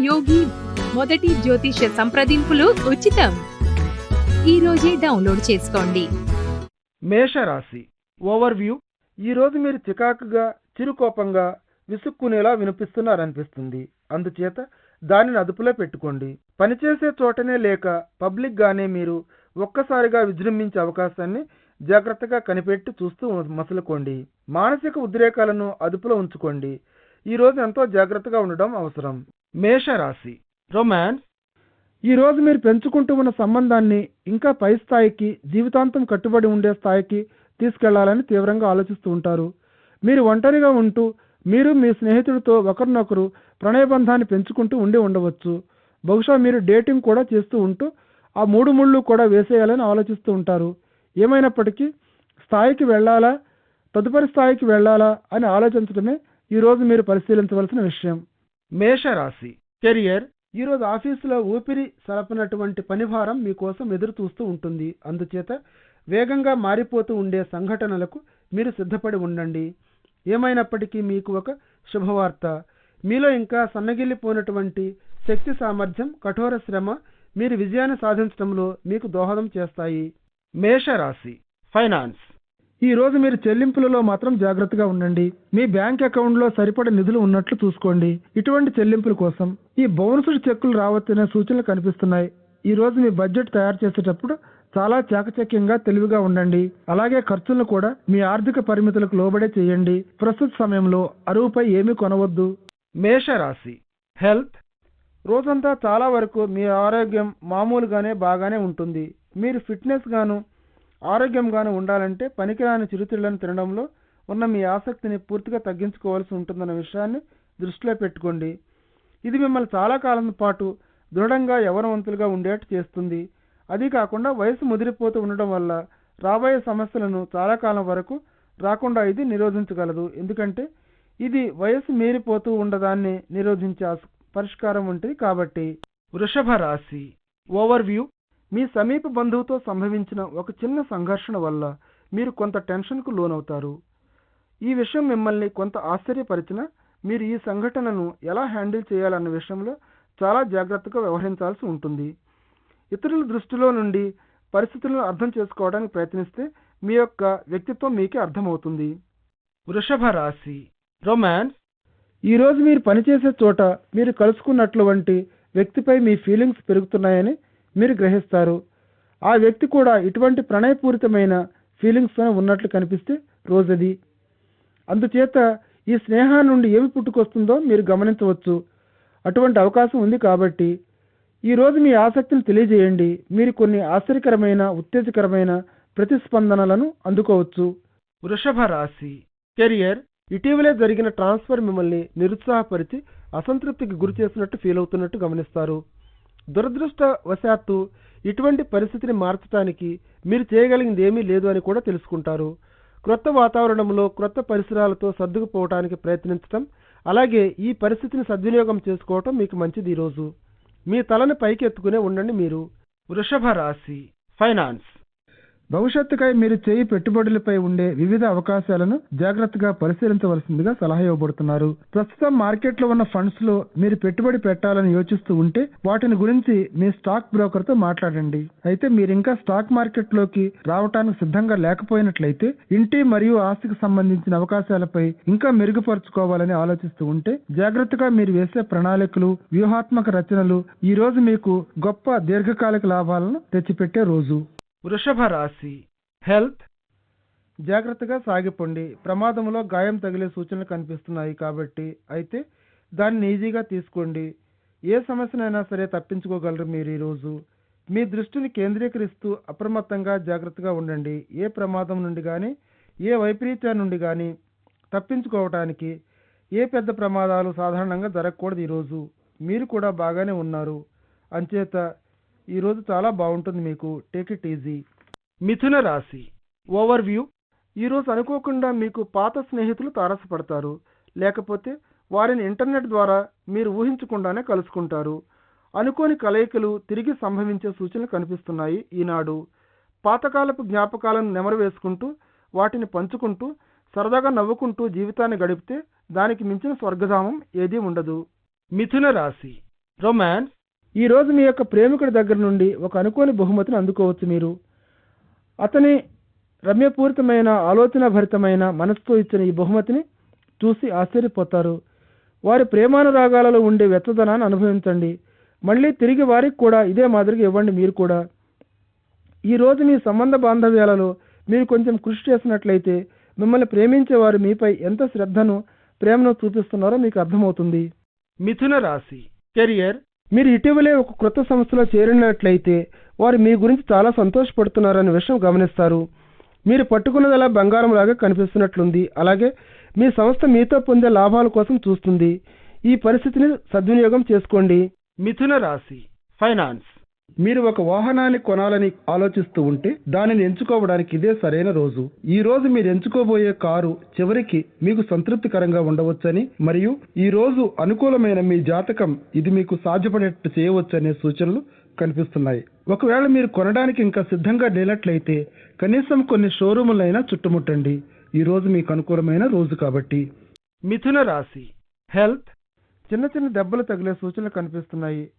యోగి మొదటి జ్యోతిష సంప్రదింపులు ఉచితం. ఈ రోజే డౌన్లోడ్ చేసుకోండి. మేషరాశి ఓవర్వ్యూ. ఈరోజు మీరు చికాకుగా చిరుకోపంగా విసుక్కునేలా వినిపిస్తున్నారనిపిస్తుంది. అందుచేత దానిని అదుపులో పెట్టుకోండి. పనిచేసే చోటనే లేక పబ్లిక్గానే మీరు ఒక్కసారిగా విజృంభించే అవకాశాన్ని జాగ్రత్తగా కనిపెట్టి చూస్తూ మసులుకోండి. మానసిక ఉద్రేకాలను అదుపులో ఉంచుకోండి. ఈరోజు ఎంతో జాగ్రత్తగా ఉండడం అవసరం. మేషరాశి. రొమాన్స్. ఈ రోజు మీరు పెంచుకుంటూ ఉన్న సంబంధాన్ని ఇంకా పై స్థాయికి జీవితాంతం కట్టుబడి ఉండే స్థాయికి తీసుకెళ్ళాలని తీవ్రంగా ఆలోచిస్తూ ఉంటారు. మీరు ఒంటరిగా ఉంటూ మీరు మీ స్నేహితుడితో ఒకరినొకరు ప్రణయబంధాన్ని పెంచుకుంటూ ఉండి ఉండవచ్చు. బహుశా మీరు డేటింగ్ కూడా చేస్తూ ఉంటూ ఆ మూడు ముళ్ళు కూడా వేసేయాలని ఆలోచిస్తూ ఉంటారు. ఏమైనప్పటికీ స్థాయికి వెళ్ళాలా తదుపరి స్థాయికి వెళ్ళాలా అని ఆలోచించడమే ఈరోజు మీరు పరిశీలించవలసిన విషయం. మేషరాశి. కెరియర్ ఈరోజు ఆఫీసులో ఊపిరి సలపనటువంటి పనిభారం మీకోసం ఎదురు చూస్తూ ఉంటుంది. అందుచేత వేగంగా మారిపోతూ ఉండే సంఘటనలకు మీరు సిద్ధపడి ఉండండి. ఏమైనప్పటికీ మీకు ఒక శుభవార్త. మీలో ఇంకా సన్నగిల్లిపోయినటువంటి శక్తి సామర్థ్యం కఠోర శ్రమ మీరు విజయాన్ని సాధించడంలో మీకు దోహదం చేస్తాయి. మేషరాశి. ఫైనాన్స్. ఈ రోజు మీరు చెల్లింపులలో మాత్రం జాగ్రత్తగా ఉండండి. మీ బ్యాంక్ అకౌంట్లో సరిపడే నిధులు ఉన్నట్లు చూసుకోండి. ఇటువంటి చెల్లింపుల కోసం ఈ బౌన్స్డ్ చెక్కులు రావచ్చనే సూచనలు కనిపిస్తున్నాయి. ఈ రోజు మీ బడ్జెట్ తయారు చేసేటప్పుడు చాలా చాకచక్యంగా తెలివిగా ఉండండి. అలాగే ఖర్చులను కూడా మీ ఆర్థిక పరిమితులకు లోబడే చేయండి. ప్రస్తుత సమయంలో అరువుపై ఏమీ కొనవద్దు. మేషరాశి. హెల్త్. రోజంతా చాలా వరకు మీ ఆరోగ్యం మామూలుగానే బాగానే ఉంటుంది. మీరు ఫిట్నెస్ గాను ఆరోగ్యంగాను ఉండాలంటే పనికిరాని చిరుతిళ్ళను తినడంలో ఉన్న మీ ఆసక్తిని పూర్తిగా తగ్గించుకోవాల్సి ఉంటుందన్న విషయాన్ని దృష్టిలో పెట్టుకోండి. ఇది మిమ్మల్ని చాలా కాలం పాటు దృఢంగా యవనవంతులుగా ఉండేట్టు చేస్తుంది. అది కాకుండా వయసు ముదిరిపోతూ ఉండడం వల్ల రాబోయే సమస్యలను చాలా కాలం వరకు రాకుండా ఇది నిరోధించగలదు. ఎందుకంటే ఇది వయసు మీరిపోతూ ఉండదాన్ని నిరోధించే పరిష్కారం ఉంటుంది కాబట్టి. వృషభ రాశి. ఓవర్వ్యూ మీ సమీప బంధువుతో సంభవించిన ఒక చిన్న సంఘర్షణ వల్ల మీరు కొంత టెన్షన్కు లోనవుతారు. ఈ విషయం మిమ్మల్ని కొంత ఆశ్చర్యపరిచిన మీరు ఈ సంఘటనను ఎలా హ్యాండిల్ చేయాలన్న విషయంలో చాలా జాగ్రత్తగా వ్యవహరించాల్సి ఉంటుంది. ఇతరుల దృష్టిలో నుండి పరిస్థితులను అర్థం చేసుకోవడానికి ప్రయత్నిస్తే మీ యొక్క వ్యక్తిత్వం మీకే అర్థమవుతుంది. వృషభ రాశి. రొమాన్స్. ఈరోజు మీరు పనిచేసే చోట మీరు కలుసుకున్నటువంటి వ్యక్తిపై మీ ఫీలింగ్స్ పెరుగుతున్నాయని మీరు గ్రహిస్తారు. ఆ వ్యక్తి కూడా ఇటువంటి ప్రణయపూరితమైన ఫీలింగ్స్తోనే ఉన్నట్లు కనిపిస్తే రోజది. అందుచేత ఈ స్నేహం నుండి ఏమి పుట్టుకొస్తుందో మీరు గమనించవచ్చు. అటువంటి అవకాశం ఉంది కాబట్టి. ఈ రోజు మీ ఆసక్తిని తెలియజేయండి. మీరు కొన్ని ఆశ్చర్యకరమైన ఉత్తేజకరమైన ప్రతిస్పందనలను అందుకోవచ్చు. వృషభ రాశి. కెరియర్. ఇటీవలే జరిగిన ట్రాన్స్ఫర్ మిమ్మల్ని నిరుత్సాహపరిచి అసంతృప్తికి గురి చేసినట్టు ఫీల్ అవుతున్నట్టు గమనిస్తారు. దురదృష్టవశాత్తు ఇటువంటి పరిస్థితిని మార్చడానికి మీరు చేయగలిగింది ఏమీ లేదు అని కూడా తెలుసుకుంటారు. క్రొత్త వాతావరణంలో క్రొత్త పరిసరాలతో సర్దుకుపోవటానికి ప్రయత్నించటం అలాగే ఈ పరిస్థితిని సద్వినియోగం చేసుకోవటం మీకు మంచిది ఈరోజు. మీ తలను పైకి ఎత్తుకునే ఉండండి మీరు. వృషభ రాశి. ఫైనాన్స్. భవిష్యత్తుకై మీరు చేయి పెట్టుబడులపై ఉండే వివిధ అవకాశాలను జాగ్రత్తగా పరిశీలించవలసిందిగా సలహా ఇవ్వబడుతున్నారు. ప్రస్తుతం మార్కెట్లో ఉన్న ఫండ్స్లో మీరు పెట్టుబడి పెట్టాలని యోచిస్తూ ఉంటే వాటిని గురించి మీ స్టాక్ బ్రోకర్తో మాట్లాడండి. అయితే మీరు ఇంకా స్టాక్ మార్కెట్లోకి రావటానికి సిద్ధంగా లేకపోయినట్లయితే ఇంటి మరియు ఆస్తికి సంబంధించిన అవకాశాలపై ఇంకా మెరుగుపరుచుకోవాలని ఆలోచిస్తూ ఉంటే జాగ్రత్తగా మీరు వేసే ప్రణాళికలు వ్యూహాత్మక రచనలు ఈ రోజు మీకు గొప్ప దీర్ఘకాలిక లాభాలను తెచ్చిపెట్టే రోజు. వృషభ రాశి హెల్త్. జాగ్రత్తగా సాగిపోండి. ప్రమాదంలో గాయం తగిలే సూచనలు కనిపిస్తున్నాయి కాబట్టి అయితే దాన్ని ఈజీగా తీసుకోండి. ఏ సమస్యనైనా సరే తప్పించుకోగలరు మీరు ఈరోజు. మీ దృష్టిని కేంద్రీకరిస్తూ అప్రమత్తంగా జాగ్రత్తగా ఉండండి. ఏ ప్రమాదం నుండి కానీ ఏ వైపరీత్యం నుండి కానీ తప్పించుకోవటానికి ఏ పెద్ద ప్రమాదాలు సాధారణంగా జరగకూడదు ఈరోజు. మీరు కూడా బాగానే ఉన్నారు. అంచేత ఈరోజు చాలా బాగుంటుంది మీకు. టేక్ ఇట్ ఈజీ మిథున రాశి. ఓవర్ వ్యూ ఈరోజు అనుకోకుండా మీకు పాత స్నేహితులు తారసపడతారు. లేకపోతే వారిని ఇంటర్నెట్ ద్వారా మీరు ఊహించకుండానే కలుసుకుంటారు. అనుకోని కలయికలు తిరిగి సంభవించే సూచనలు కనిపిస్తున్నాయి ఈనాడు. పాతకాలపు జ్ఞాపకాలను నెమరు వేసుకుంటూ వాటిని పంచుకుంటూ సరదాగా నవ్వుకుంటూ జీవితాన్ని గడిపితే దానికి మించిన స్వర్గధామం ఏదీ ఉండదు. మిథున రాశి. రొమాన్స్ ఈ రోజు మీ యొక్క ప్రేమికుడి దగ్గర నుండి ఒక అనుకోని బహుమతిని అందుకోవచ్చు మీరు. అతని రమ్యపూరితమైన ఆలోచనాభరితమైన మనసుతో ఇచ్చిన ఈ బహుమతిని చూసి ఆశ్చర్యపోతారు. వారి ప్రేమానురాగాలలో ఉండే వెచ్చదనాన్ని అనుభవించండి. మళ్ళీ తిరిగి వారికి కూడా ఇదే మాదిరిగా ఇవ్వండి మీరు కూడా. ఈ రోజు మీ సంబంధ బాంధవ్యాలలో మీరు కొంచెం కృషి చేసినట్లయితే మిమ్మల్ని ప్రేమించే వారు మీపై ఎంత శ్రద్ధను ప్రేమను చూపిస్తున్నారో మీకు అర్థమవుతుంది. మిథున రాశి కెరియర్ మీరు ఇటీవలే ఒక క్రొత్త సంస్థలో చేరినట్లయితే వారు మీ గురించి చాలా సంతోషపడుతున్నారనే విషయం గమనిస్తారు. మీరు పట్టుకున్నదలా బంగారంలాగా కనిపిస్తున్నట్లుంది. అలాగే మీ సంస్థ మీతో పొందే లాభాల కోసం చూస్తుంది. ఈ పరిస్థితిని సద్వినియోగం చేసుకోండి. మిథున రాశి ఫైనాన్స్. మీరు ఒక వాహనాన్ని కొనాలని ఆలోచిస్తూ ఉంటే దానిని ఎంచుకోవడానికి ఇదే సరైన రోజు. ఈ రోజు మీరు ఎంచుకోబోయే కారు చివరికి మీకు సంతృప్తికరంగా ఉండవచ్చని మరియు ఈ రోజు అనుకూలమైన మీ జాతకం ఇది మీకు సాధ్యపడేట్టు చేయవచ్చనే సూచనలు కనిపిస్తున్నాయి. ఒకవేళ మీరు కొనడానికి ఇంకా సిద్ధంగా లేనట్లయితే కనీసం కొన్ని షోరూములైనా చుట్టుముట్టండి. ఈ రోజు మీకు అనుకూలమైన రోజు కాబట్టి. మిథున రాశి. హెల్త్. చిన్న చిన్న దెబ్బలు తగిలే సూచనలు కనిపిస్తున్నాయి.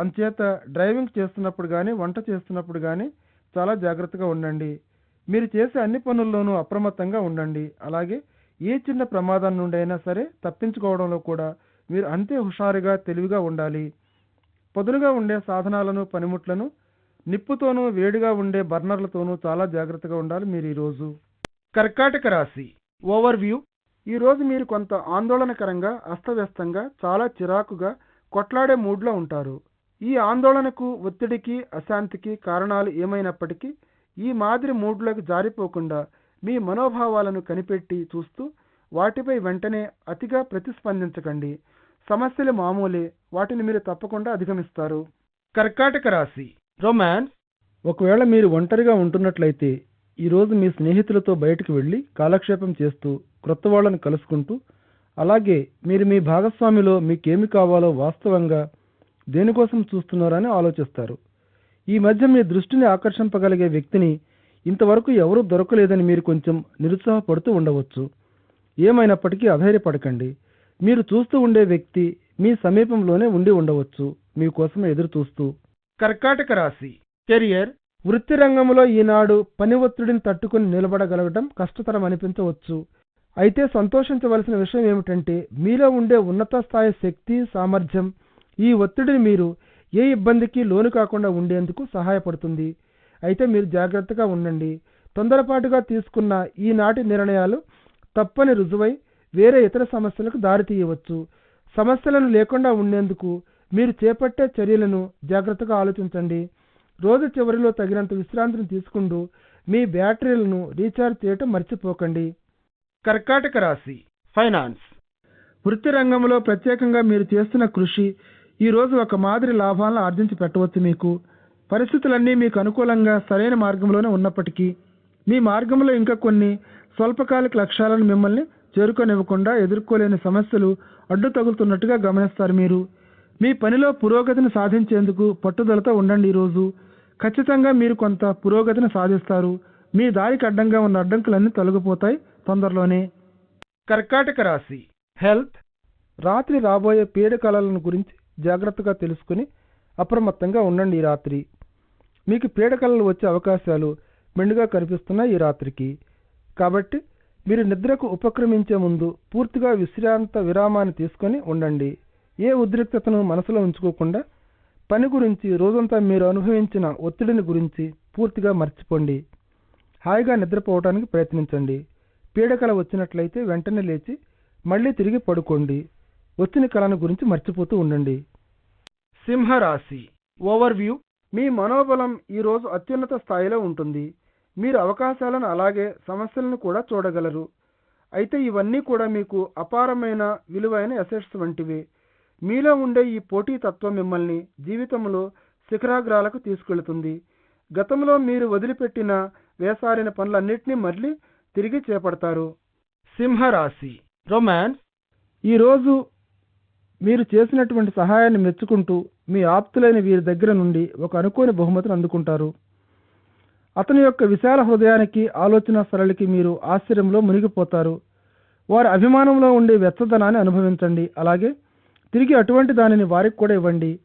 అంచేత డ్రైవింగ్ చేస్తున్నప్పుడు కానీ వంట చేస్తున్నప్పుడు కానీ చాలా జాగ్రత్తగా ఉండండి. మీరు చేసే అన్ని పనుల్లోనూ అప్రమత్తంగా ఉండండి. అలాగే ఏ చిన్న ప్రమాదం నుండి అయినా సరే తప్పించుకోవడంలో కూడా మీరు అంతే హుషారుగా తెలివిగా ఉండాలి. పొదులుగా ఉండే సాధనాలను పనిముట్లను నిప్పుతోనూ వేడిగా ఉండే బర్నర్లతోనూ చాలా జాగ్రత్తగా ఉండాలి మీరు ఈరోజు. కర్కాటక రాశి ఓవర్ వ్యూ ఈరోజు మీరు కొంత ఆందోళనకరంగా అస్తవ్యస్తంగా చాలా చిరాకుగా కొట్లాడే మూడ్లో ఉంటారు. ఈ ఆందోళనకు ఒత్తిడికి అశాంతికి కారణాలు ఏమైనప్పటికీ ఈ మాదిరి మూడ్లకు జారిపోకుండా మీ మనోభావాలను కనిపెట్టి చూస్తూ వాటిపై వెంటనే అతిగా ప్రతిస్పందించకండి. సమస్యలు మామూలే వాటిని మీరు తప్పకుండా అధిగమిస్తారు. కర్కాటక రాశి. రొమాన్స్ ఒకవేళ మీరు ఒంటరిగా ఉంటున్నట్లయితే ఈరోజు మీ స్నేహితులతో బయటకు వెళ్ళి కాలక్షేపం చేస్తూ క్రొత్త వాళ్ళని కలుసుకుంటూ అలాగే మీరు మీ భాగస్వామిలో మీకేమి కావాలో వాస్తవంగా దేనికోసం చూస్తున్నారని ఆలోచిస్తారు. ఈ మధ్య మీ దృష్టిని ఆకర్షింపగలిగే వ్యక్తిని ఇంతవరకు ఎవరూ దొరకలేదని మీరు కొంచెం నిరుత్సాహపడుతూ ఉండవచ్చు. ఏమైనప్పటికీ అధైర్యపడకండి. మీరు చూస్తూ ఉండే వ్యక్తి మీ సమీపంలోనే ఉండి ఉండవచ్చు. మీకోసం ఎదురు చూస్తూ కర్కాటక రాశి. కెరియర్. వృత్తి రంగంలో ఈనాడు పని ఒత్తిడిని తట్టుకుని నిలబడగలగడం కష్టతరం అనిపించవచ్చు అయితే సంతోషించవలసిన విషయం ఏమిటంటే మీలో ఉండే ఉన్నత స్థాయి శక్తి సామర్థ్యం ఈ ఒత్తిడిని మీరు ఏ ఇబ్బందికి లోను కాకుండా ఉండేందుకు సహాయపడుతుంది. అయితే మీరు జాగ్రత్తగా ఉండండి. తొందరపాటుగా తీసుకున్న ఈనాటి నిర్ణయాలు తప్పని రుజువై వేరే ఇతర సమస్యలకు దారితీయవచ్చు. సమస్యలను లేకుండా ఉండేందుకు మీరు చేపట్టే చర్యలను జాగ్రత్తగా ఆలోచించండి. రోజు చివరిలో తగినంత విశ్రాంతిని తీసుకుంటూ మీ బ్యాటరీలను రీఛార్జ్ చేయటం మర్చిపోకండి. కర్కాటక రాశి ఫైనాన్స్. వృత్తి రంగంలో ప్రత్యేకంగా మీరు చేస్తున్న కృషి ఈ రోజు ఒక మాదిరి లాభాలను ఆర్జించి పెట్టవచ్చు మీకు. పరిస్థితులన్నీ మీకు అనుకూలంగా సరైన మార్గంలోనే ఉన్నప్పటికీ మీ మార్గంలో ఇంకా కొన్ని స్వల్పకాలిక లక్ష్యాలను మిమ్మల్ని చేరుకోనివ్వకుండా ఎదుర్కోలేని సమస్యలు అడ్డు తగులుతున్నట్టుగా గమనిస్తారు మీరు. మీ పనిలో పురోగతిని సాధించేందుకు పట్టుదలతో ఉండండి ఈరోజు. ఖచ్చితంగా మీరు కొంత పురోగతిని సాధిస్తారు. మీ దారికి అడ్డంగా ఉన్న అడ్డంకులన్నీ తొలగిపోతాయి తొందరలోనే. కర్కాటక రాశి. హెల్త్. రాత్రి రాబోయే పీడకలలను గురించి జాగ్రత్తగా తెలుసుకుని అప్రమత్తంగా ఉండండి ఈ రాత్రి. మీకు పీడకలలు వచ్చే అవకాశాలు మెండుగా కనిపిస్తున్నాయి ఈ రాత్రికి. కాబట్టి మీరు నిద్రకు ఉపక్రమించే ముందు పూర్తిగా విశ్రాంత విరామాన్ని తీసుకొని ఉండండి. ఏ ఉద్రిక్తతను మనసులో ఉంచుకోకుండా పని గురించి రోజంతా మీరు అనుభవించిన ఒత్తిడిని గురించి పూర్తిగా మర్చిపోండి. హాయిగా నిద్రపోవడానికి ప్రయత్నించండి. పీడకల వచ్చినట్లయితే వెంటనే లేచి మళ్ళీ తిరిగి పడుకోండి. వచ్చిన కళను గురించి మర్చిపోతూ ఉండండి. సింహరాశి. ఓవర్వ్యూ. మీ మనోబలం ఈరోజు అత్యున్నత స్థాయిలో ఉంటుంది. మీరు అవకాశాలను అలాగే సమస్యలను కూడా చూడగలరు. అయితే ఇవన్నీ కూడా మీకు అపారమైన విలువైన ఎసెట్స్ వంటివి. మీలో ఉండే ఈ పోటీతత్వం మిమ్మల్ని జీవితంలో శిఖరాగ్రాలకు తీసుకెళుతుంది. గతంలో మీరు వదిలిపెట్టిన వేసారిన పనులన్నింటినీ మళ్ళీ తిరిగి చేపడతారు. సింహరాశి. రొమాన్స్. ఈరోజు మీరు చేసినటువంటి సహాయాన్ని మెచ్చుకుంటూ మీ ఆప్తులైన వీరి దగ్గర నుండి ఒక అనుకోని బహుమతిని అందుకుంటారు. అతని యొక్క విశాల హృదయానికి ఆలోచన సరళికి మీరు ఆశ్చర్యంలో మునిగిపోతారు. వారి అభిమానంలో ఉండే వెచ్చదనాన్ని అనుభవించండి. అలాగే తిరిగి అటువంటి దానిని వారికి కూడా ఇవ్వండి.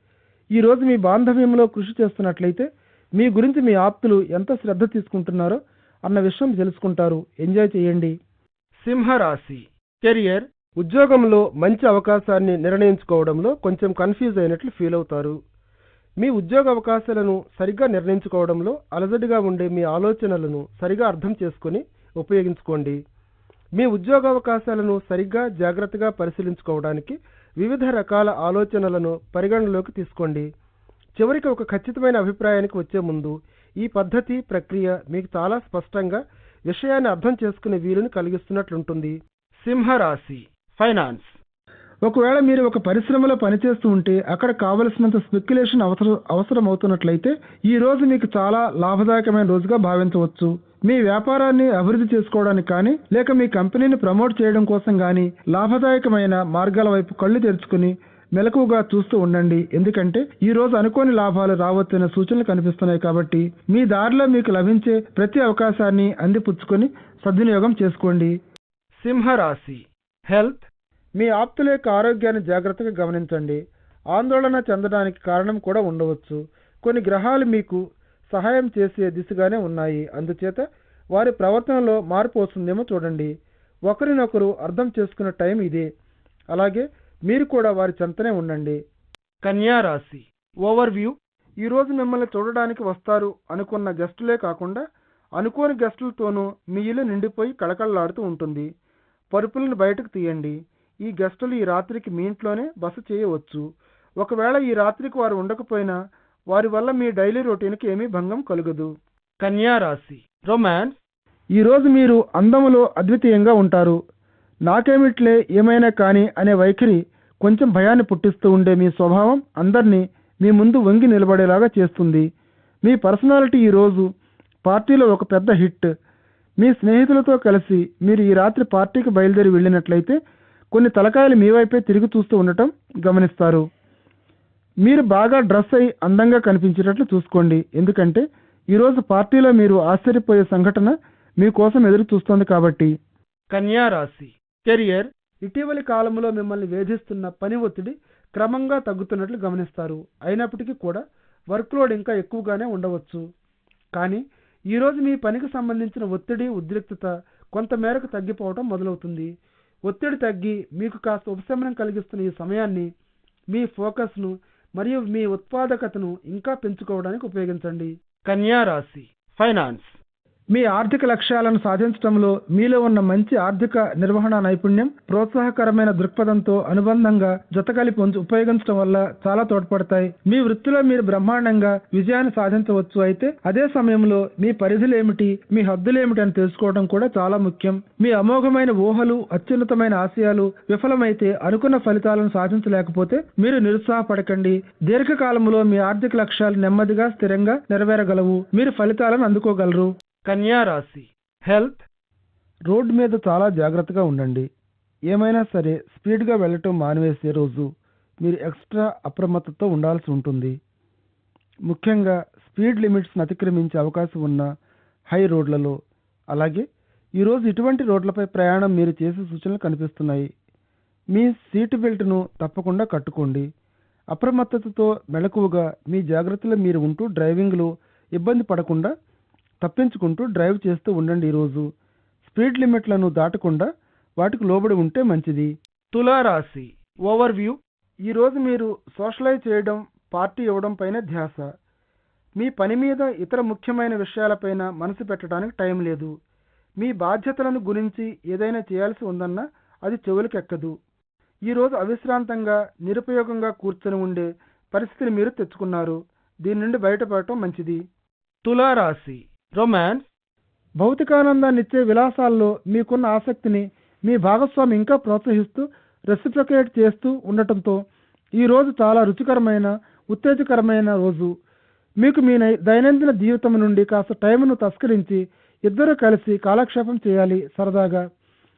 ఈరోజు మీ బాంధవ్యంలో కృషి చేస్తున్నట్లయితే మీ గురించి మీ ఆప్తులు ఎంత శ్రద్ధ తీసుకుంటున్నారో అన్న విషయం తెలుసుకుంటారు. ఎంజాయ్ చేయండి. సింహరాశి. కెరియర్ ఉద్యోగంలో మంచి అవకాశాన్ని నిర్ణయించుకోవడంలో కొంచెం కన్ఫ్యూజ్ అయినట్లు ఫీల్ అవుతారు. మీ ఉద్యోగ అవకాశాలను సరిగ్గా నిర్ణయించుకోవడంలో అలజడిగా ఉండే మీ ఆలోచనలను సరిగా అర్థం చేసుకొని ఉపయోగించుకోండి. మీ ఉద్యోగ అవకాశాలను సరిగ్గా జాగ్రత్తగా పరిశీలించుకోవడానికి వివిధ రకాల ఆలోచనలను పరిగణనలోకి తీసుకోండి. చివరికి ఒక ఖచ్చితమైన అభిప్రాయానికి వచ్చే ముందు ఈ పద్ధతి ప్రక్రియ మీకు చాలా స్పష్టంగా విషయాన్ని అర్థం చేసుకునే వీలుని కలిగిస్తున్నట్లుంటుంది. సింహరాశి ఫైనాన్స్. ఒకవేళ మీరు ఒక పరిశ్రమలో పనిచేస్తూ ఉంటే అక్కడ కావలసినంత స్పెక్యులేషన్ అవసరం అవసరం అవుతున్నట్లయితే ఈ రోజు మీకు చాలా లాభదాయకమైన రోజుగా భావించవచ్చు. మీ వ్యాపారాన్ని అభివృద్ధి చేసుకోవడానికి కానీ లేక మీ కంపెనీని ప్రమోట్ చేయడం కోసం కానీ లాభదాయకమైన మార్గాల వైపు కళ్ళు తెరుచుకుని మెలకువగా చూస్తూ ఉండండి. ఎందుకంటే ఈ రోజు అనుకోని లాభాలు రావచ్చనే సూచనలు కనిపిస్తున్నాయి కాబట్టి మీ దారిలో మీకు లభించే ప్రతి అవకాశాన్ని అందిపుచ్చుకొని సద్వినియోగం చేసుకోండి. సింహరాశి. హెల్త్ మీ ఆప్తుల యొక్క ఆరోగ్యాన్ని జాగ్రత్తగా గమనించండి. ఆందోళన చెందడానికి కారణం కూడా ఉండవచ్చు. కొన్ని గ్రహాలు మీకు సహాయం చేసే దిశగానే ఉన్నాయి. అందుచేత వారి ప్రవర్తనలో మార్పు వస్తుందేమో చూడండి. ఒకరినొకరు అర్థం చేసుకునే టైం ఇదే. అలాగే మీరు కూడా వారి చెంతనే ఉండండి. కన్యారాశి ఓవర్వ్యూ. ఓవర్ వ్యూ ఈరోజు మిమ్మల్ని చూడడానికి వస్తారు అనుకున్న గెస్టులే కాకుండా అనుకోని గెస్టులతోనూ మీ ఇల్లు నిండిపోయి కళకళలాడుతూ ఉంటుంది. పరుపులను బయటకు తీయండి. ఈ గెస్టులు ఈ రాత్రికి మీ ఇంట్లోనే బస చేయవచ్చు. ఒకవేళ ఈ రాత్రికి వారు ఉండకపోయినా వారి వల్ల మీ డైలీ రొటీన్కి ఏమీ భంగం కలుగదు. కన్యా రాశి. రొమాన్స్. ఈరోజు మీరు అందములో అద్వితీయంగా ఉంటారు. నాకేమిట్లే ఏమైనా కానీ అనే వైఖరి కొంచెం భయాన్ని పుట్టిస్తూ ఉండే మీ స్వభావం అందరినీ మీ ముందు వంగి నిలబడేలాగా చేస్తుంది. మీ పర్సనాలిటీ ఈరోజు పార్టీలో ఒక పెద్ద హిట్. మీ స్నేహితులతో కలిసి మీరు ఈ రాత్రి పార్టీకి బయలుదేరి వెళ్ళినట్లయితే కొన్ని తలకాయలు మీ వైపే తిరిగి చూస్తూ ఉండటం గమనిస్తారు. మీరు బాగా డ్రెస్ అయి అందంగా కనిపించేటట్లు చూసుకోండి. ఎందుకంటే ఈరోజు పార్టీలో మీరు ఆశ్చర్యపోయే సంఘటన మీకోసం ఎదురు చూస్తోంది కాబట్టి. కన్యా రాశి. కెరియర్ ఇటీవలి కాలంలో మిమ్మల్ని వేధిస్తున్న పని ఒత్తిడి క్రమంగా తగ్గుతున్నట్లు గమనిస్తారు. అయినప్పటికీ కూడా వర్క్లోడ్ ఇంకా ఎక్కువగానే ఉండవచ్చు. కానీ ఈరోజు మీ పనికి సంబంధించిన ఒత్తిడి ఉద్రిక్తత కొంత మేరకు తగ్గిపోవడం మొదలవుతుంది. ఒత్తిడి తగ్గి మీకు కాస్త ఉపశమనం కలిగిస్తున్న ఈ సమయాన్ని మీ ఫోకస్ను మరియు మీ ఉత్పాదకతను ఇంకా పెంచుకోవడానికి ఉపయోగించండి. కన్యా రాశి ఫైనాన్స్. మీ ఆర్థిక లక్ష్యాలను సాధించడంలో మీలో ఉన్న మంచి ఆర్థిక నిర్వహణ నైపుణ్యం ప్రోత్సాహకరమైన దృక్పథంతో అనుబంధంగా జతకలిపి ఉపయోగించడం వల్ల చాలా తోడ్పడతాయి. మీ వృత్తిలో మీరు బ్రహ్మాండంగా విజయాన్ని సాధించవచ్చు అయితే అదే సమయంలో మీ పరిధులేమిటి మీ హద్దులేమిటి అని తెలుసుకోవడం కూడా చాలా ముఖ్యం. మీ అమోఘమైన ఊహలు అత్యున్నతమైన ఆశయాలు విఫలమైతే అనుకున్న ఫలితాలను సాధించలేకపోతే మీరు నిరుత్సాహపడకండి. దీర్ఘకాలంలో మీ ఆర్థిక లక్ష్యాలు నెమ్మదిగా స్థిరంగా నెరవేరగలవు. మీరు ఫలితాలను అందుకోగలరు. కన్యా రాశి హెల్త్. రోడ్డు మీద చాలా జాగ్రత్తగా ఉండండి. ఏమైనా సరే స్పీడ్గా వెళ్ళటం మానివేసే రోజు మీరు ఎక్స్ట్రా అప్రమత్తతో ఉండాల్సి ఉంటుంది. ముఖ్యంగా స్పీడ్ లిమిట్స్ని అతిక్రమించే అవకాశం ఉన్న హై రోడ్లలో. అలాగే ఈరోజు ఇటువంటి రోడ్లపై ప్రయాణం మీరు చేసే సూచనలు కనిపిస్తున్నాయి. మీ సీటు బెల్ట్ను తప్పకుండా కట్టుకోండి. అప్రమత్తతతో మెలకువగా మీ జాగ్రత్తలో మీరు ఉంటూ డ్రైవింగ్లో ఇబ్బంది పడకుండా తప్పించుకుంటూ డ్రైవ్ చేస్తూ ఉండండి ఈరోజు. స్పీడ్ లిమిట్లను దాటకుండా వాటికి లోబడి ఉంటే మంచిది. తులారాశి ఓవర్ వ్యూ ఈరోజు మీరు సోషలైజ్ చేయడం పార్టీ ఇవ్వడం పైన ధ్యాస. మీ పని మీద ఇతర ముఖ్యమైన విషయాలపైన మనసు పెట్టడానికి టైం లేదు. మీ బాధ్యతలను గురించి ఏదైనా చేయాల్సి ఉందన్నా అది చెవులకెక్కదు. ఈరోజు అవిశ్రాంతంగా నిరుపయోగంగా కూర్చొని ఉండే పరిస్థితిని మీరు తెచ్చుకున్నారు. దీని నుండి బయటపడటం మంచిది. తులారాశి రొమాన్స్ భౌతికానందాన్నిచ్చే విలాసాల్లో మీకున్న ఆసక్తిని మీ భాగస్వామి ఇంకా ప్రోత్సహిస్తూ రెసిప్రొకేట్ చేస్తూ ఉండటంతో ఈ రోజు చాలా రుచికరమైన ఉత్తేజకరమైన రోజు. మీకు మీ నై- దైనందిన జీవితం నుండి కాస్త టైంను తస్కరించి ఇద్దరు కలిసి కాలక్షేపం చేయాలి సరదాగా.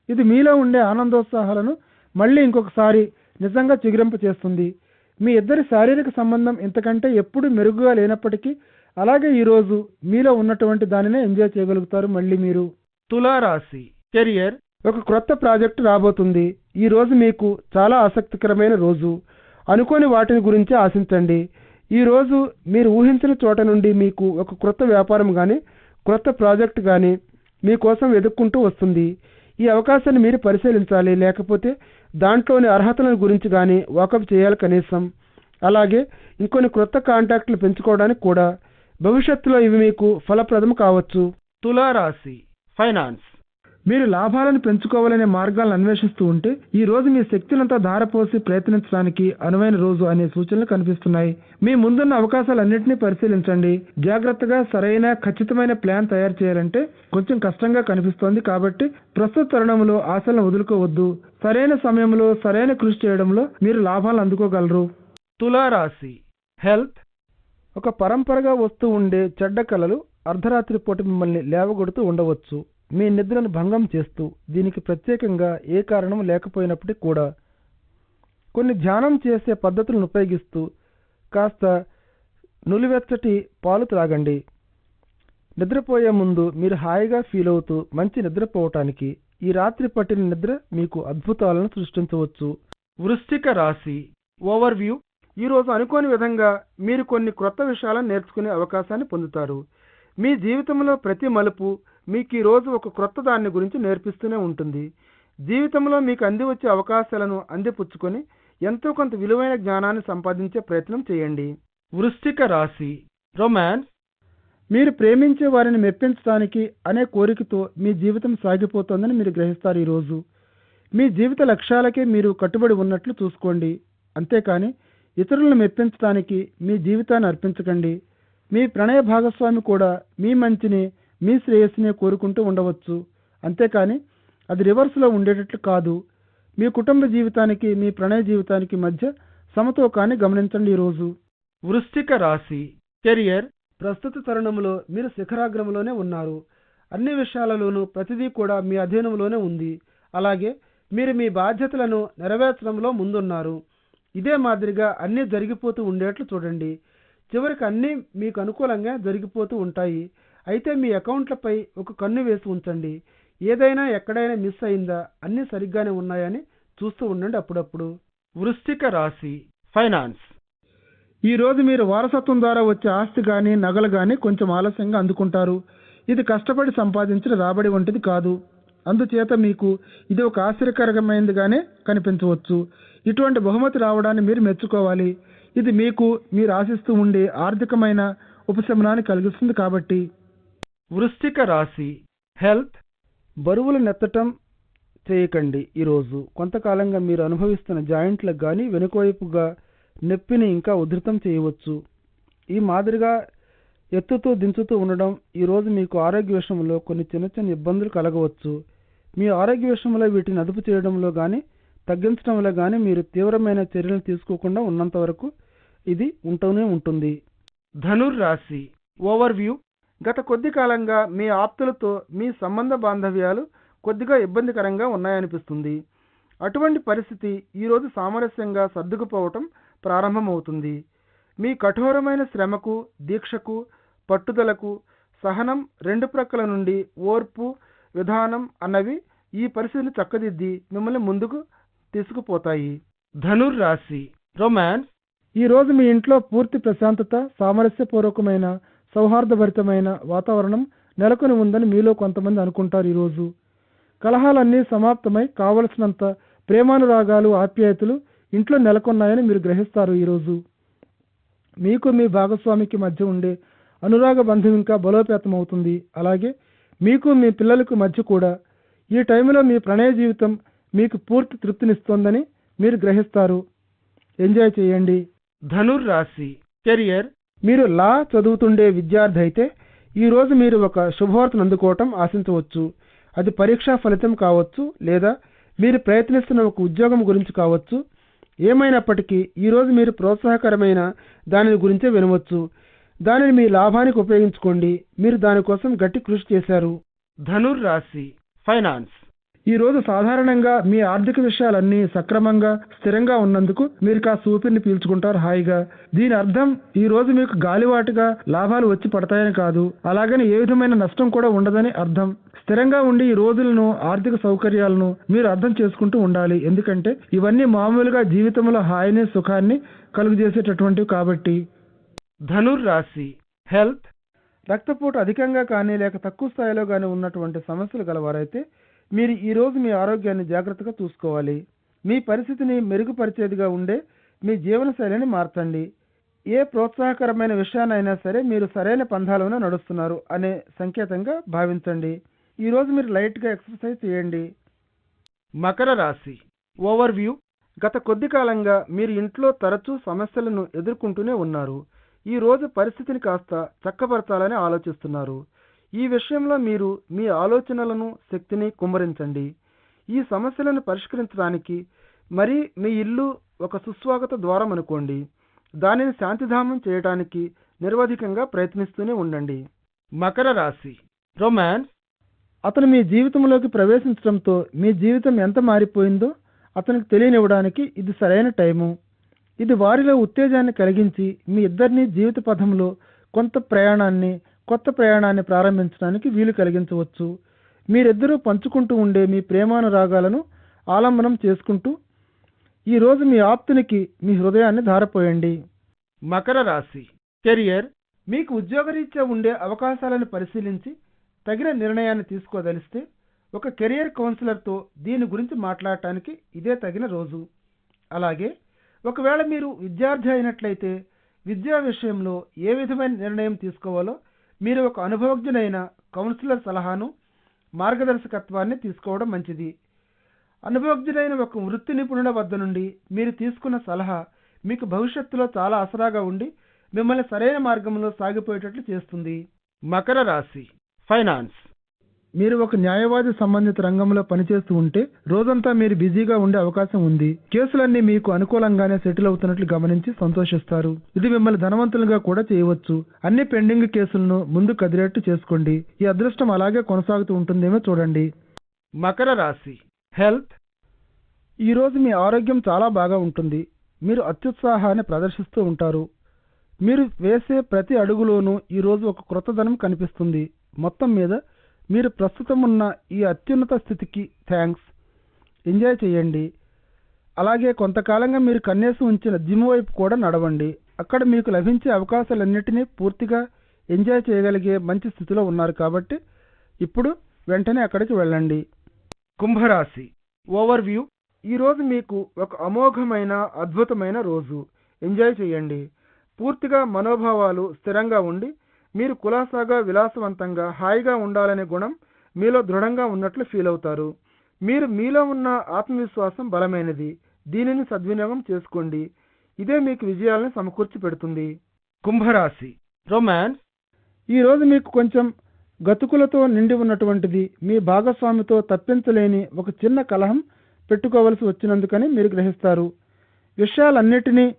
ఇది మీలో ఉండే ఆనందోత్సాహాలను మళ్ళీ ఇంకొకసారి నిజంగా చిగురింప చేస్తుంది మీ ఇద్దరి శారీరక సంబంధం ఇంతకంటే ఎప్పుడూ మెరుగుగా లేనప్పటికీ అలాగే ఈరోజు మీలో ఉన్నటువంటి దానినే ఎంజాయ్ చేయగలుగుతారు. మళ్ళీ మీరు తులారాశి కెరియర్ ఒక క్రొత్త ప్రాజెక్టు రాబోతుంది. ఈ రోజు మీకు చాలా ఆసక్తికరమైన రోజు. అనుకోని వాటిని గురించి ఆశించండి. ఈ రోజు మీరు ఊహించిన చోట నుండి మీకు ఒక క్రొత్త వ్యాపారం కానీ క్రొత్త ప్రాజెక్ట్ కానీ మీకోసం వెతుక్కుంటూ వస్తుంది. ఈ అవకాశాన్ని మీరు పరిశీలించాలి. లేకపోతే దాంట్లోని అర్హతల గురించి కానీ వాకప్ చేయాలి కనీసం. అలాగే ఇంకొన్ని క్రొత్త కాంటాక్ట్లు పెంచుకోవడానికి కూడా భవిష్యత్తులో ఇవి మీకు ఫలప్రదం కావచ్చు. తులారాశి ఫైనాన్స్. మీరు లాభాలను పెంచుకోవాలనే మార్గాలను అన్వేషిస్తూ ఉంటే ఈ రోజు మీ శక్తినంతా ధారపోసి ప్రయత్నించడానికి అనువైన రోజు అనే సూచనలు కనిపిస్తున్నాయి. మీ ముందున్న అవకాశాలన్నింటినీ పరిశీలించండి. జాగ్రత్తగా సరైన ఖచ్చితమైన ప్లాన్ తయారు చేయాలంటే కొంచెం కష్టంగా కనిపిస్తోంది కాబట్టి ప్రస్తుత తరుణంలో ఆశలను వదులుకోవద్దు. సరైన సమయంలో సరైన కృషి చేయడంలో మీరు లాభాలు అందుకోగలరు. తులారాశి హెల్త్ ఒక పరంపరగా వస్తూ ఉండే చెడ్డ కళలు అర్ధరాత్రి పూట మిమ్మల్ని లేవగొడుతూ ఉండవచ్చు. మీ నిద్రను భంగం చేస్తూ దీనికి ప్రత్యేకంగా ఏ కారణం లేకపోయినప్పటికీ కూడా కొన్ని ధ్యానం చేసే పద్ధతులను ఉపయోగిస్తూ కాస్త నులివెచ్చటి పాలు త్రాగండి. నిద్రపోయే ముందు మీరు హాయిగా ఫీల్ అవుతూ మంచి నిద్రపోవటానికి ఈ రాత్రి పట్టిన నిద్ర మీకు అద్భుతాలను సృష్టించవచ్చు. వృశ్చిక రాశి. ఓవర్వ్యూ ఈరోజు అనుకోని విధంగా మీరు కొన్ని క్రొత్త విషయాలను నేర్చుకునే అవకాశాన్ని పొందుతారు. మీ జీవితంలో ప్రతి మలుపు మీకు ఈరోజు ఒక క్రొత్త దాన్ని గురించి నేర్పిస్తూనే ఉంటుంది. జీవితంలో మీకు అంది వచ్చే అవకాశాలను అందిపుచ్చుకొని ఎంతో కొంత విలువైన జ్ఞానాన్ని సంపాదించే ప్రయత్నం చేయండి. వృశ్చిక రాశి రొమాన్స్. మీరు ప్రేమించే వారిని మెప్పించడానికి అనే కోరికతో మీ జీవితం సాగిపోతోందని మీరు గ్రహిస్తారు ఈరోజు మీ జీవిత లక్ష్యాలకే మీరు కట్టుబడి ఉన్నట్లు చూసుకోండి. అంతేకాని ఇతరులను మెప్పించడానికి మీ జీవితాన్ని అర్పించకండి. మీ ప్రణయ భాగస్వామి కూడా మీ మంచిని మీ శ్రేయస్సునే కోరుకుంటూ ఉండవచ్చు. అంతేకాని అది రివర్స్లో ఉండేటట్లు కాదు. మీ కుటుంబ జీవితానికి మీ ప్రణయ జీవితానికి మధ్య సమతూకాన్ని గమనించండి ఈరోజు. వృశ్చిక రాశి కెరియర్ ప్రస్తుత తరుణంలో మీరు శిఖరాగ్రంలోనే ఉన్నారు. అన్ని విషయాలలోనూ ప్రతిదీ కూడా మీ అధీనంలోనే ఉంది. అలాగే మీరు మీ బాధ్యతలను నెరవేర్చడంలో ముందున్నారు. ఇదే మాదిరిగా అన్నీ జరిగిపోతూ ఉండేట్లు చూడండి. చివరికి అన్నీ మీకు అనుకూలంగా జరిగిపోతూ ఉంటాయి. అయితే మీ అకౌంట్లపై ఒక కన్ను వేసి ఉంచండి. ఏదైనా ఎక్కడైనా మిస్ అయిందా? అన్నీ సరిగ్గానే ఉన్నాయని చూస్తూ ఉండండి అప్పుడప్పుడు. వృశ్చిక రాశి ఫైనాన్స్. ఈరోజు మీరు వారసత్వం ద్వారా వచ్చే ఆస్తి కానీ నగలు కానీ కొంచెం ఆలస్యంగా అందుకుంటారు. ఇది కష్టపడి సంపాదించిన రాబడి వంటిది కాదు. అందుచేత మీకు ఇది ఒక ఆశ్చర్యకరమైనదిగానే కనిపించవచ్చు. ఇటువంటి బహుమతి రావడాన్ని మీరు మెచ్చుకోవాలి. ఇది మీకు మీరు ఆశిస్తూ ఉండే ఆర్థికమైన ఉపశమనాన్ని కలిగిస్తుంది కాబట్టి. వృశ్చిక రాశి. హెల్త్ బరువులు నెత్తటం చేయకండి ఈరోజు. కొంతకాలంగా మీరు అనుభవిస్తున్న జాయింట్లకు కానీ వెనుకవైపుగా నొప్పిని ఇంకా ఉధృతం చేయవచ్చు. ఈ మాదిరిగా ఎత్తుతూ దించుతూ ఉండడం ఈరోజు మీకు ఆరోగ్య విషయంలో కొన్ని చిన్న చిన్న ఇబ్బందులు కలగవచ్చు. మీ ఆరోగ్య విషయంలో వీటిని అదుపు చేయడంలో కానీ తగ్గించడంలో కానీ మీరు తీవ్రమైన చర్యలు తీసుకోకుండా ఉన్నంత వరకు ఇది ఉంటూనే ఉంటుంది. ధనుర్ రాశి ఓవర్వ్యూ. గత కొద్ది కాలంగా మీ ఆప్తులతో మీ సంబంధ బాంధవ్యాలు కొద్దిగా ఇబ్బందికరంగా ఉన్నాయనిపిస్తుంది. అటువంటి పరిస్థితి ఈరోజు సామరస్యంగా సర్దుకుపోవటం ప్రారంభమవుతుంది. మీ కఠోరమైన శ్రమకు దీక్షకు పట్టుదలకు సహనం రెండు ప్రక్కల నుండి ఓర్పు విధానం అన్నవి ఈ పరిస్థితిని చక్కదిద్ది మిమ్మల్ని ముందుకు తీసుకుపోతాయి. ధనుర్ రాశి రొమాన్స్. ఈ రోజు మీ ఇంట్లో పూర్తి ప్రశాంతత సామరస్యపూర్వకమైన సౌహార్దభరితమైన వాతావరణం నెలకొని ఉందని మీలో కొంతమంది అనుకుంటారు ఈరోజు కలహాలన్నీ సమాప్తమై కావలసినంత ప్రేమానురాగాలు ఆప్యాయతలు ఇంట్లో నెలకొన్నాయని మీరు గ్రహిస్తారు ఈరోజు మీకు మీ భాగస్వామికి మధ్య ఉండే అనురాగ బంధం ఇంకా బలోపేతం అవుతుంది. అలాగే మీకు మీ పిల్లలకు మధ్య కూడా ఈ టైంలో మీ ప్రణయ జీవితం మీకు పూర్తి తృప్తినిస్తోందని మీరు గ్రహిస్తారు. ఎంజాయ్ చేయండి. ధనుర్ రాశి కెరియర్. మీరు లా చదువుతుండే విద్యార్థి అయితే ఈ రోజు మీరు ఒక శుభవార్తను అందుకోవటం ఆశించవచ్చు. అది పరీక్షా ఫలితం కావచ్చు లేదా మీరు ప్రయత్నిస్తున్న ఒక ఉద్యోగం గురించి కావచ్చు. ఏమైనప్పటికీ ఈరోజు మీరు ప్రోత్సాహకరమైన దాని గురించే వినవచ్చు. దానిని మీ లాభానికి ఉపయోగించుకోండి. మీరు దానికోసం గట్టి కృషి చేశారు. ధనుర్ రాశి ఫైనాన్స్. ఈ రోజు సాధారణంగా మీ ఆర్థిక విషయాలన్నీ సక్రమంగా స్థిరంగా ఉన్నందుకు మీరు కాస్త ఊపిరిని పీల్చుకుంటారు హాయిగా. దీని అర్థం ఈ రోజు మీకు గాలివాటుగా లాభాలు వచ్చి పడతాయని కాదు. అలాగని ఏ విధమైన నష్టం కూడా ఉండదని అర్థం. స్థిరంగా ఉండి ఈ రోజులను ఆర్థిక సౌకర్యాలను మీరు అర్థం చేసుకుంటూ ఉండాలి. ఎందుకంటే ఇవన్నీ మామూలుగా జీవితంలో హాయిని సుఖాన్ని కలుగజేసేటటువంటివి కాబట్టి. ధనుర్ రాశి హెల్త్. రక్తపోటు అధికంగా కానీ లేక తక్కువ స్థాయిలో కానీ ఉన్నటువంటి సమస్యలు గలవారైతే మీరు ఈ రోజు మీ ఆరోగ్యాన్ని జాగ్రత్తగా చూసుకోవాలి. మీ పరిస్థితిని మెరుగుపరిచేదిగా ఉండే మీ జీవనశైలిని మార్చండి. ఏ ప్రోత్సాహకరమైన విషయాన్నైనా సరే మీరు సరైన పంథాలోనే నడుస్తున్నారు అనే సంకేతంగా భావించండి. ఈ రోజు మీరు లైట్గా ఎక్సర్సైజ్ చేయండి. మకర రాశి ఓవర్ వ్యూ. గత కొద్ది కాలంగా మీరు ఇంట్లో తరచూ సమస్యలను ఎదుర్కొంటూనే ఉన్నారు. ఈ రోజు పరిస్థితిని కాస్త చక్కబరచాలని ఆలోచిస్తున్నారు. ఈ విషయంలో మీరు మీ ఆలోచనలను శక్తిని కుమ్మరించండి. ఈ సమస్యలను పరిష్కరించడానికి మరి మీ ఇల్లు ఒక సుస్వాగత ద్వారం అనుకోండి. దానిని శాంతిధామం చేయటానికి నిర్వధికంగా ప్రయత్నిస్తూనే ఉండండి. మకర రాశి. రొమాన్స్ అతను మీ జీవితంలోకి ప్రవేశించడంతో మీ జీవితం ఎంత మారిపోయిందో అతనికి తెలియనివ్వడానికి ఇది సరైన టైము. ఇది వారిలో ఉత్తేజాన్ని కలిగించి మీ ఇద్దరిని జీవిత పథంలో కొంత ప్రయాణాన్ని కొత్త ప్రయాణాన్ని ప్రారంభించడానికి వీలు కలిగించవచ్చు. మీరిద్దరూ పంచుకుంటూ ఉండే మీ ప్రేమానురాగాలను ఆలంబనం చేసుకుంటూ ఈరోజు మీ ఆప్తునికి మీ హృదయాన్ని ధారపోయండి. మకర రాశి. కెరియర్ మీకు ఉద్యోగరీత్యా ఉండే అవకాశాలను పరిశీలించి తగిన నిర్ణయాన్ని తీసుకోదలిస్తే ఒక కెరియర్ కౌన్సిలర్తో దీని గురించి మాట్లాడటానికి ఇదే తగిన రోజు. అలాగే ఒకవేళ మీరు విద్యార్థి అయినట్లయితే విద్యా విషయంలో ఏ విధమైన నిర్ణయం తీసుకోవాలో మీరు ఒక అనుభవజ్ఞుడైన కౌన్సిలర్ సలహాను మార్గదర్శకత్వాన్ని తీసుకోవడం మంచిది. అనుభవజ్ఞుడైన ఒక వృత్తి నిపుణుల వద్ద నుండి మీరు తీసుకున్న సలహా మీకు భవిష్యత్తులో చాలా ఆసరాగా ఉండి మిమ్మల్ని సరైన మార్గంలో సాగిపోయేటట్లు చేస్తుంది. మకర రాశి ఫైనాన్స్. మీరు ఒక న్యాయవాది సంబంధిత రంగంలో పనిచేస్తూ ఉంటే రోజంతా మీరు బిజీగా ఉండే అవకాశం ఉంది. కేసులన్నీ మీకు అనుకూలంగానే సెటిల్ అవుతున్నట్లు గమనించి సంతోషిస్తారు. ఇది మిమ్మల్ని ధనవంతులుగా కూడా చేయవచ్చు. అన్ని పెండింగ్ కేసులను ముందు కదిలేట్టు చేసుకోండి. ఈ అదృష్టం అలాగే కొనసాగుతూ ఉంటుందేమో చూడండి. మకర రాశి. హెల్త్. ఈరోజు మీ ఆరోగ్యం చాలా బాగా ఉంటుంది. మీరు అత్యుత్సాహాన్ని ప్రదర్శిస్తూ ఉంటారు. మీరు వేసే ప్రతి అడుగులోనూ ఈ రోజు ఒక క్రొత్తదనం కనిపిస్తుంది. మొత్తం మీద మీరు ప్రస్తుతం ఉన్న ఈ అత్యున్నత స్థితికి థ్యాంక్స్. ఎంజాయ్ చేయండి. అలాగే కొంతకాలంగా మీరు కన్నేసి ఉంచిన జిమ్ వైపు కూడా నడవండి. అక్కడ మీకు లభించే అవకాశాలన్నిటినీ పూర్తిగా ఎంజాయ్ చేయగలిగే మంచి స్థితిలో ఉన్నారు కాబట్టి ఇప్పుడు వెంటనే అక్కడికి వెళ్ళండి. కుంభరాశి. ఓవర్ వ్యూ ఈరోజు మీకు ఒక అమోఘమైన అద్భుతమైన రోజు. ఎంజాయ్ చేయండి. పూర్తిగా మనోభావాలు స్థిరంగా ఉండి మీరు కులాసాగా విలాసవంతంగా హాయిగా ఉండాలనే గుణం మీలో దృఢంగా ఉన్నట్లు ఫీల్ అవుతారు. మీరు మీలో ఉన్న ఆత్మవిశ్వాసం బలమైనది. దీనిని సద్వినియోగం చేసుకోండి. ఇదే మీకు విజయాలను సమకూర్చి పెడుతుంది. కుంభరాశి. రొమాన్స్ ఈ రోజు మీకు కొంచెం గతుకులతో నిండి ఉన్నటువంటిది. మీ భాగస్వామితో తప్పించలేని ఒక చిన్న కలహం పెట్టుకోవలసి వచ్చినందుకని మీరు గ్రహిస్తారు. విషయాలన్నిటినీ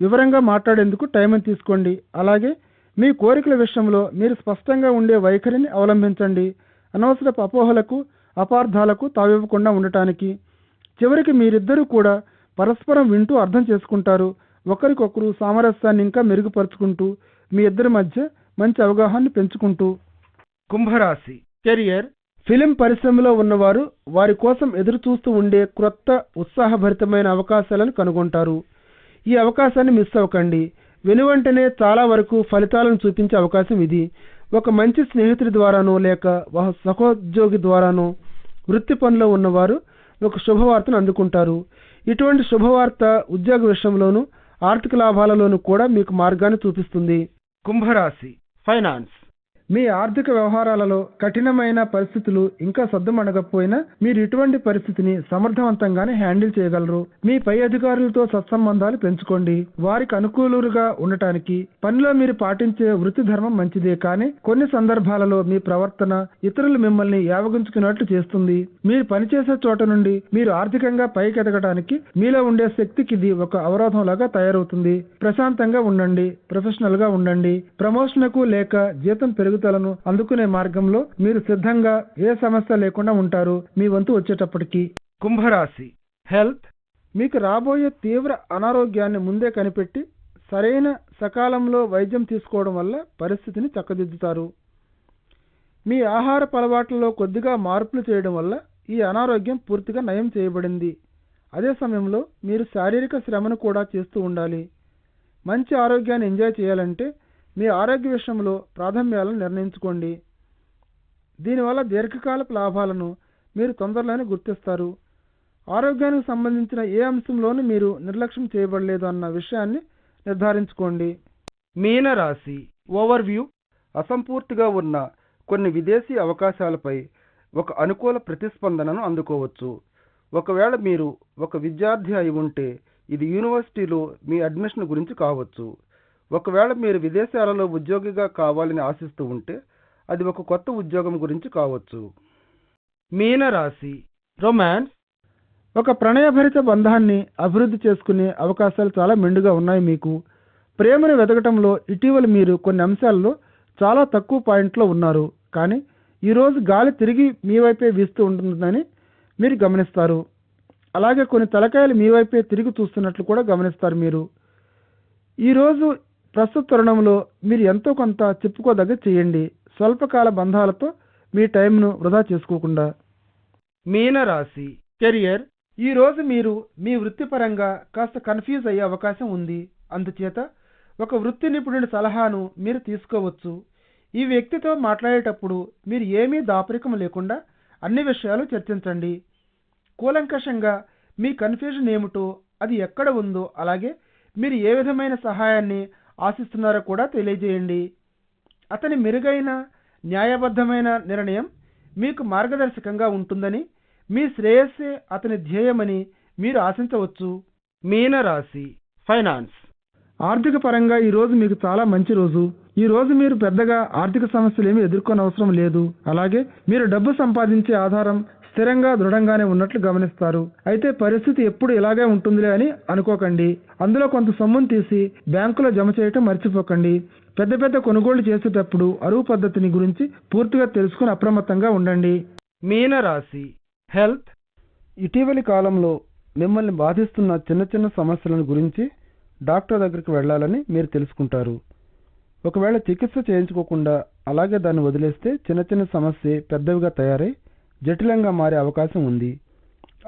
వివరంగా మాట్లాడేందుకు టైం తీసుకోండి. అలాగే మీ కోరికల విషయంలో మీరు స్పష్టంగా ఉండే వైఖరిని అవలంబించండి. అనవసరపు అపోహలకు అపార్థాలకు తావివ్వకుండా ఉండటానికి. చివరికి మీరిద్దరూ కూడా పరస్పరం వింటూ అర్థం చేసుకుంటారు. ఒకరికొకరు సామరస్యాన్ని ఇంకా మెరుగుపరుచుకుంటూ మీ ఇద్దరి మధ్య మంచి అవగాహన పెంచుకుంటూ. కుంభరాశి. కెరియర్. ఫిలిం పరిశ్రమలో ఉన్నవారు వారి కోసం ఎదురు చూస్తూ ఉండే క్రొత్త ఉత్సాహభరితమైన అవకాశాలను కనుగొంటారు. ఈ అవకాశాన్ని మిస్ అవ్వకండి. వెనువెంటనే చాలా వరకు ఫలితాలను చూపించే అవకాశం ఇది. ఒక మంచి స్నేహితుడి ద్వారానో లేక ఒక సహోద్యోగి ద్వారానో వృత్తి పనిలో ఉన్నవారు ఒక శుభవార్తను అందుకుంటారు. ఇటువంటి శుభవార్త ఉద్యోగ విషయంలోనూ ఆర్థిక లాభాలలోనూ కూడా మీకు మార్గాన్ని చూపిస్తుంది. కుంభరాశి ఫైనాన్స్. మీ ఆర్థిక వ్యవహారాలలో కఠినమైన పరిస్థితులు ఇంకా సద్దుమణగకపోయినా మీరు ఇటువంటి పరిస్థితిని సమర్థవంతంగానే హ్యాండిల్ చేయగలరు. మీ పై అధికారులతో సత్సంబంధాలు పెంచుకోండి. వారికి అనుకూలుగా ఉండటానికి పనిలో మీరు పాటించే వృత్తి ధర్మం మంచిదే కానీ కొన్ని సందర్భాలలో మీ ప్రవర్తన ఇతరులు మిమ్మల్ని యావగించుకున్నట్లు చేస్తుంది. మీరు పనిచేసే చోట నుండి మీరు ఆర్థికంగా పైకి ఎదగడానికి మీలో ఉండే శక్తికి ఇది ఒక అవరోధంలాగా తయారవుతుంది. ప్రశాంతంగా ఉండండి. ప్రొఫెషనల్గా ఉండండి. ప్రమోషన్కు లేక జీతం పెరుగు పెరుగుదలను అందుకునే మార్గంలో మీరు సిద్ధంగా ఏ సమస్య లేకుండా ఉంటారు మీ వంతు వచ్చేటప్పటికి. కుంభరాశి. హెల్త్. మీకు రాబోయే తీవ్ర అనారోగ్యాన్ని ముందే కనిపెట్టి సరైన సకాలంలో వైద్యం తీసుకోవడం వల్ల పరిస్థితిని చక్కదిద్దుతారు. మీ ఆహారపు అలవాట్లలో కొద్దిగా మార్పులు చేయడం వల్ల ఈ అనారోగ్యం పూర్తిగా నయం చేయబడింది. అదే సమయంలో మీరు శారీరక శ్రమను కూడా చేస్తూ ఉండాలి. మంచి ఆరోగ్యాన్ని ఎంజాయ్ చేయాలంటే మీ ఆరోగ్య విషయంలో ప్రాధాన్యాలను నిర్ణయించుకోండి. దీనివల్ల దీర్ఘకాలపు లాభాలను మీరు తొందరలోనే గుర్తిస్తారు. ఆరోగ్యానికి సంబంధించిన ఏ అంశంలోనూ మీరు నిర్లక్ష్యం చేయబడలేదు అన్న విషయాన్ని నిర్ధారించుకోండి. మీనరాశి ఓవర్వ్యూ. అసంపూర్తిగా ఉన్న కొన్ని విదేశీ అవకాశాలపై ఒక అనుకూల ప్రతిస్పందనను అందుకోవచ్చు. ఒకవేళ మీరు ఒక విద్యార్థి అయి ఉంటే ఇది యూనివర్సిటీలో మీ అడ్మిషన్ గురించి కావచ్చు. ఒకవేళ మీరు విదేశాలలో ఉద్యోగిగా కావాలని ఆశిస్తూ ఉంటే అది ఒక కొత్త ఉద్యోగం గురించి కావచ్చు. మీనరాశి. రొమాన్స్. ఒక ప్రణయభరిత బంధాన్ని అభివృద్ధి చేసుకునే అవకాశాలు చాలా మెండుగా ఉన్నాయి మీకు. ప్రేమను వెతకటంలో ఇటీవల మీరు కొన్ని అంశాల్లో చాలా తక్కువ పాయింట్లో ఉన్నారు. కానీ ఈరోజు గాలి తిరిగి మీ వైపే వీస్తూ ఉంటుందని మీరు గమనిస్తారు. అలాగే కొన్ని తలకాయలు మీ వైపే తిరిగి చూస్తున్నట్లు కూడా గమనిస్తారు మీరు. ఈరోజు ప్రస్తుత తరుణంలో మీరు ఎంతో కొంత చెప్పుకోదగ్గ చేయండి. స్వల్పకాల బంధాలతో మీ టైంను వృధా చేసుకోకుండా. మీనరాశి కెరియర్. ఈ రోజు మీరు మీ వృత్తిపరంగా కాస్త కన్ఫ్యూజ్ అయ్యే అవకాశం ఉంది. అందుచేత ఒక వృత్తి నిపుణుడి సలహాను మీరు తీసుకోవచ్చు. ఈ వ్యక్తితో మాట్లాడేటప్పుడు మీరు ఏమీ దాపరికం లేకుండా అన్ని విషయాలు చర్చించండి. కూలంకషంగా మీ కన్ఫ్యూజన్ ఏమిటో అది ఎక్కడ ఉందో అలాగే మీరు ఏ విధమైన సహాయాన్ని ఆశిస్తున్నారో కూడా తెలియజేయండి. అతని మెరుగైన న్యాయబద్ధమైన నిర్ణయం మీకు మార్గదర్శకంగా ఉంటుందని మీ శ్రేయస్సే అతని ధ్యేయమని మీరు ఆశించవచ్చు. మీనరాశి ఫైనాన్స్. ఆర్థిక పరంగా ఈరోజు మీకు చాలా మంచి రోజు. ఈ రోజు మీరు పెద్దగా ఆర్థిక సమస్యలు ఏమీ ఎదుర్కొనవసరం లేదు. అలాగే మీరు డబ్బు సంపాదించే ఆధారం స్థిరంగా దృఢంగానే ఉన్నట్లు గమనిస్తారు. అయితే పరిస్థితి ఎప్పుడు ఇలాగే ఉంటుందిలే అని అనుకోకండి. అందులో కొంత సొమ్మును తీసి బ్యాంకులో జమ చేయటం మర్చిపోకండి. పెద్ద పెద్ద కొనుగోళ్ళు చేసేటప్పుడు అరువు పద్ధతిని గురించి పూర్తిగా తెలుసుకుని అప్రమత్తంగా ఉండండి. మీనరాశి హెల్త్. ఇటీవలి కాలంలో మిమ్మల్ని బాధిస్తున్న చిన్న చిన్న సమస్యలను గురించి డాక్టర్ దగ్గరికి వెళ్ళాలని మీరు తెలుసుకుంటారు. ఒకవేళ చికిత్స చేయించుకోకుండా అలాగే దాన్ని వదిలేస్తే చిన్న చిన్న సమస్య పెద్దవిగా తయారై జటిలంగా మారే అవకాశం ఉంది.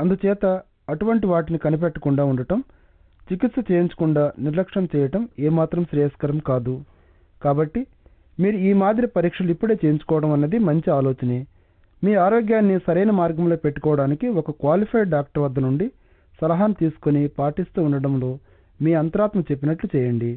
అందుచేత అటువంటి వాటిని కనిపెట్టకుండా ఉండటం చికిత్స చేయించకుండా నిర్లక్ష్యం చేయటం ఏమాత్రం శ్రేయస్కరం కాదు. కాబట్టి మీరు ఈ మాదిరి పరీక్షలు ఇప్పుడే చేయించుకోవడం అన్నది మంచి ఆలోచనే. మీ ఆరోగ్యాన్ని సరైన మార్గంలో పెట్టుకోవడానికి ఒక క్వాలిఫైడ్ డాక్టర్ వద్ద నుండి సలహాను తీసుకొని పాటిస్తూ ఉండడంలో మీ అంతరాత్మ చెప్పినట్లు చేయండి.